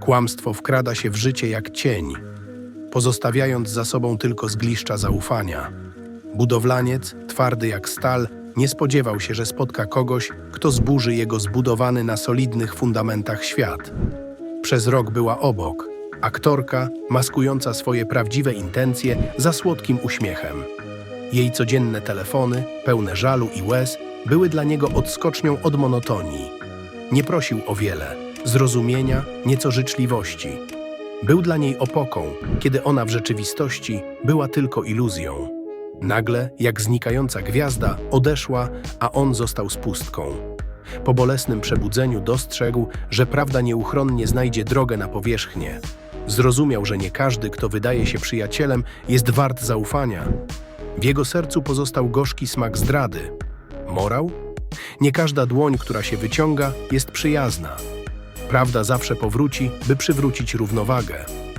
Kłamstwo wkrada się w życie jak cień, pozostawiając za sobą tylko zgliszcza zaufania. Budowlaniec, twardy jak stal, nie spodziewał się, że spotka kogoś, kto zburzy jego zbudowany na solidnych fundamentach świat. Przez rok była obok, aktorka maskująca swoje prawdziwe intencje za słodkim uśmiechem. Jej codzienne telefony, pełne żalu i łez, były dla niego odskocznią od monotonii. Nie prosił o wiele zrozumienia, nieco życzliwości. Był dla niej opoką, kiedy ona w rzeczywistości była tylko iluzją. Nagle, jak znikająca gwiazda, odeszła, a on został z pustką. Po bolesnym przebudzeniu dostrzegł, że prawda nieuchronnie znajdzie drogę na powierzchnię. Zrozumiał, że nie każdy, kto wydaje się przyjacielem, jest wart zaufania. W jego sercu pozostał gorzki smak zdrady. Morał? Nie każda dłoń, która się wyciąga, jest przyjazna. Prawda zawsze powróci, by przywrócić równowagę.